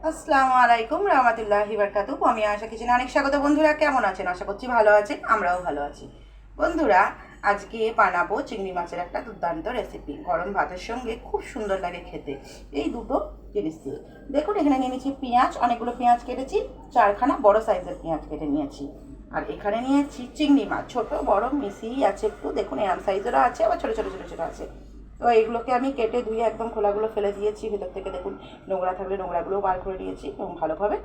আসসালামু আলাইকুম রহমতুল্লাহ বারকাতু আমি আশা কিচেনে অনেক স্বাগত। বন্ধুরা, কেমন আছেন? আশা করছি ভালো আছেন, আমরাও ভালো আছি। বন্ধুরা, আজকে বানাবো চিংড়ি মাছের একটা দুর্দান্ত রেসিপি গরম ভাতের সঙ্গে খুব সুন্দর লাগে খেতে। এই দুটো জিনিস দিয়ে। দেখুন, এখানে নিয়ে নিয়েছি পেঁয়াজ, অনেকগুলো পেঁয়াজ কেটেছি, চারখানা বড় সাইজের পেঁয়াজ কেটে নিয়েছি। আর এখানে নিয়েছি চিংড়ি মাছ। ছোট, বড় মিশিয়েই আছে একটু। দেখুন, এরম সাইজেরও আছে, আবার ছোটো ছোটো ছোটো ছোটো আছে। তো এইগুলোকে আমি কেটে ধুয়ে একদম খোলাগুলো ফেলে দিয়েছি, ভেতর থেকে দেখুন নোংরা থাকলে নোংরাগুলো বার করে নিয়েছি এবং ভালোভাবে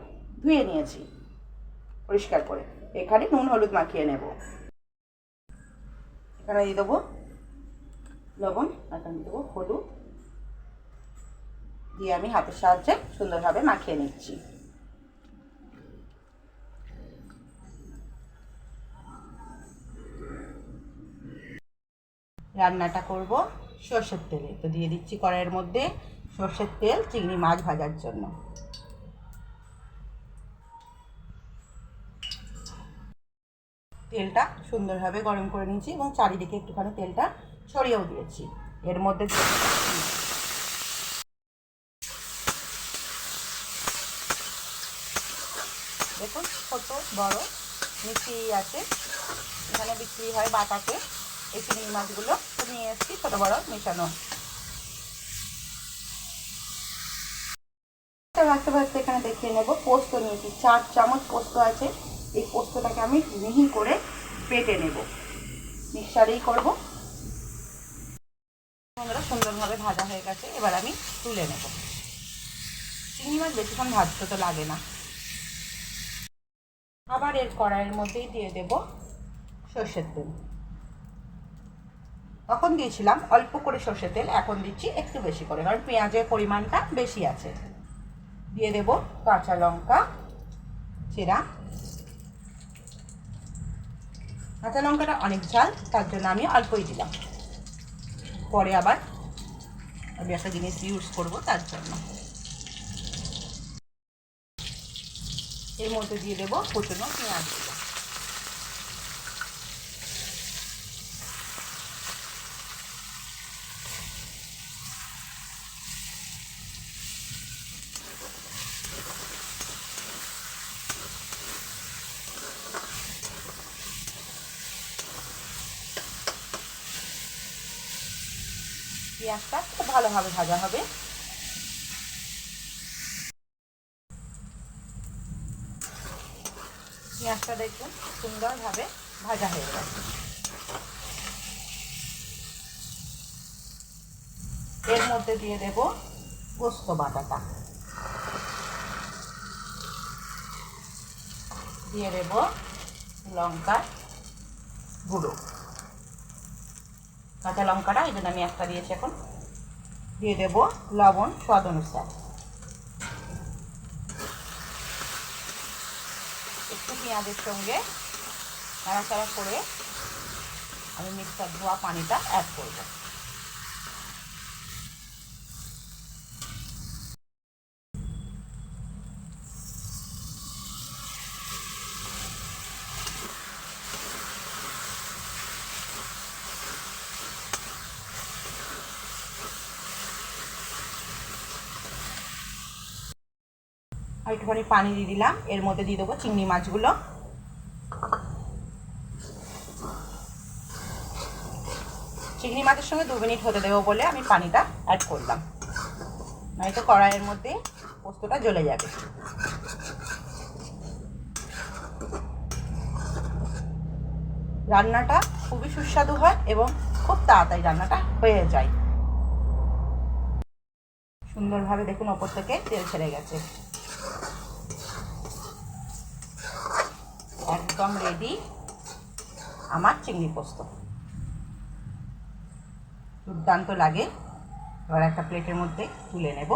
ধুয়ে নিয়েছি পরিষ্কার করে। এখানে নুন, হলুদ মাখিয়ে নেব। এখানে দিয়ে দেবো লবণ এখানে দিয়ে দেবো হলুদ। দিয়ে আমি হাতের সাহায্যে সুন্দরভাবে মাখিয়ে নিচ্ছি। রান্নাটা করব। সর্ষের তেলে। তো দিয়ে দিচ্ছি কড়াইয়ের মধ্যে সর্ষের তেল, চিংড়ি মাছ ভাজার জন্য। তেলটা সুন্দরভাবে গরম করে নিয়েছি এবং চারিদিকে একটুখানি তেলটা ছড়িয়েও দিয়েছি। এর মধ্যে দেখুন ছোট বড় মিষ্টি আছে। এখানে বিক্রি হয় বাটাতে। এই চিংড়ি মাছগুলো নিয়ে এসেছি ছোটো বড় মেশানো। ভাজতে ভাজতে এখানে দেখিয়ে নেব, পোস্ত নিয়েছি, চার চামচ পোস্ত আছে। এই পোস্তটাকে আমি মিহি করে বেটে নেব। মিক্সারেই করব। সুন্দরভাবে ভাজা হয়ে গেছে, এবার আমি তুলে নেব। চিংড়ি মাছ বেশিক্ষণ ভাজতে তো লাগে না। আবার এর কড়াইয়ের মধ্যেই দিয়ে দেব সর্ষের তেল। তখন দিয়েছিলাম অল্প করে সর্ষের তেল, এখন দিচ্ছি একটু বেশি করে, কারণ পেঁয়াজের পরিমাণটা বেশি আছে। দিয়ে দেব কাঁচা লঙ্কা চেরা কাঁচা লঙ্কাটা অনেক ঝাল, তার জন্য আমি অল্পই দিলাম। পরে আবার আমি একটা জিনিস ইউজ করব তার জন্য। এর মধ্যে দিয়ে দেবো কুচনো পেঁয়াজ। পেঁয়াজটা খুব ভালোভাবে ভাজা হবে। পেঁয়াজটা দেখুন, সুন্দরভাবে ভাজা হয়ে গেছে এর মধ্যে দিয়ে দেব পোস্ত বাটাটা। দিয়ে দেব লঙ্কা গুঁড়ো। কাঁচা লঙ্কাটা, এই জন্য আমি একটা দিয়েছি এখন। দিয়ে দেব লবণ, স্বাদ অনুসার। একটু পেঁয়াজের সঙ্গে নাড়াচাড়া করে আমি মিক্সার ধোয়া পানিটা অ্যাড করব। আর একটুখানি পানি দিয়ে দিলাম। এর মধ্যে দিয়ে দেবো চিংড়ি মাছগুলো। চিংড়ি মাছের সঙ্গে দু মিনিট হতে দেবো বলে আমি পানিটা অ্যাড করলাম। নয়তো কড়াইয়ের মধ্যে পোস্তটা জ্বলে যাবে। রান্নাটা খুবই সুস্বাদু হয় এবং খুব তাড়াতাড়ি রান্নাটা হয়ে যায়। সুন্দরভাবে দেখুন ওপর থেকে তেল ছেড়ে গেছে। একদম রেডি আমার চিংড়ি পোস্ত। দুর্দান্ত লাগে। এবার একটা প্লেটের মধ্যে তুলে নেব।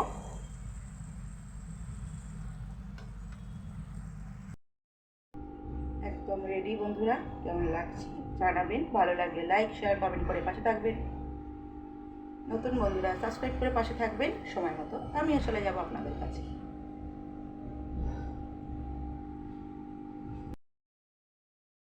একদম রেডি বন্ধুরা, কেমন লাগছে জানাবেন। ভালো লাগলে লাইক শেয়ার কমেন্ট করে পাশে থাকবেন। নতুন বন্ধুরা সাবস্ক্রাইব করে পাশে থাকবেন। সময় মতো। আমি আসলে যাব আপনাদের কাছে।